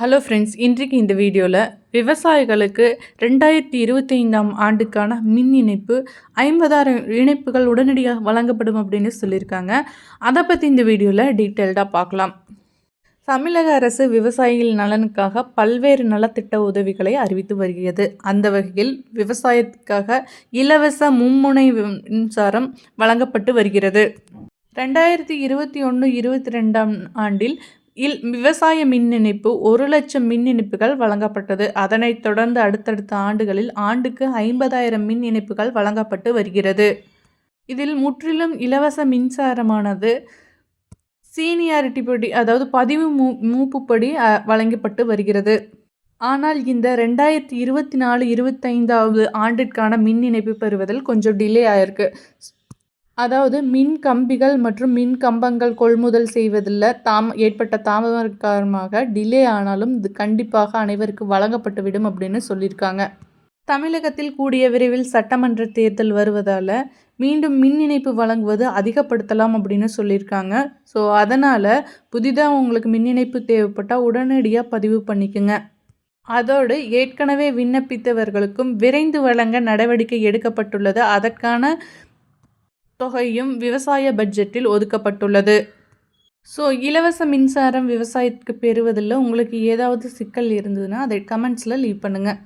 Hello friends இன்றைக்கு இந்த வீடியோவில் விவசாயிகளுக்கு ரெண்டாயிரத்தி இருபத்தைந்தாம் ஆண்டுக்கான மின் இணைப்பு ஐம்பதாயிரம் இணைப்புகள் உடனடியாக வழங்கப்படும் அப்படின்னு சொல்லியிருக்காங்க. அதை பற்றி இந்த வீடியோவில் டீட்டெயில்டாக பார்க்கலாம் தமிழக அரசு விவசாயிகள் நலனுக்காக பல்வேறு நலத்திட்ட உதவிகளை அறிவித்து வருகிறது. அந்த வகையில் விவசாயத்துக்காக இலவச மும்முனை மின்சாரம் வழங்கப்பட்டு வருகிறது. ரெண்டாயிரத்தி இருபத்தி ஒன்று இருபத்தி ரெண்டாம் ஆண்டில் இல் விவசாய மின் இணைப்பு ஒரு லட்சம் மின் இணைப்புகள் வழங்கப்பட்டது. அதனைத் தொடர்ந்து அடுத்தடுத்த ஆண்டுகளில் ஆண்டுக்கு ஐம்பதாயிரம் மின் இணைப்புகள் வழங்கப்பட்டு வருகிறது. இதில் முற்றிலும் இலவச மின்சாரமானது சீனியாரிட்டி படி அதாவது பதிவு மூ மூப்புப்படி வழங்கப்பட்டு வருகிறது. ஆனால் இந்த ரெண்டாயிரத்தி இருபத்தி நாலு இருபத்தைந்தாவது ஆண்டிற்கான மின் இணைப்பு பெறுவதில் கொஞ்சம் டிலே ஆயிருக்கு. அதாவது மின் கம்பிகள் மற்றும் மின் கம்பங்கள் கொள்முதல் செய்வதில் தாம் ஏற்பட்ட தாமதம் காரணமாக டிலே ஆனாலும் இது கண்டிப்பாக அனைவருக்கு வழங்கப்பட்டுவிடும் அப்படின்னு சொல்லியிருக்காங்க. தமிழகத்தில் கூடிய விரைவில் சட்டமன்ற தேர்தல் வருவதால் மீண்டும் மின் இணைப்பு வழங்குவது அதிகப்படுத்தலாம் அப்படின்னு சொல்லியிருக்காங்க. ஸோ அதனால் புதிதாக உங்களுக்கு மின் இணைப்பு தேவைப்பட்டால் உடனடியாக பதிவு பண்ணிக்கோங்க. அதோடு ஏற்கனவே விண்ணப்பித்தவர்களுக்கும் விரைந்து வழங்க நடவடிக்கை எடுக்கப்பட்டுள்ளது. அதற்கான தொகையும் விவசாய பட்ஜெட்டில் ஒதுக்கப்பட்டுள்ளது. ஸோ இலவச மின்சாரம் விவசாயத்துக்கு பெறுவதில் உங்களுக்கு ஏதாவது சிக்கல் இருந்ததுன்னா அதை கமெண்ட்ஸில் லீவ் பண்ணுங்கள்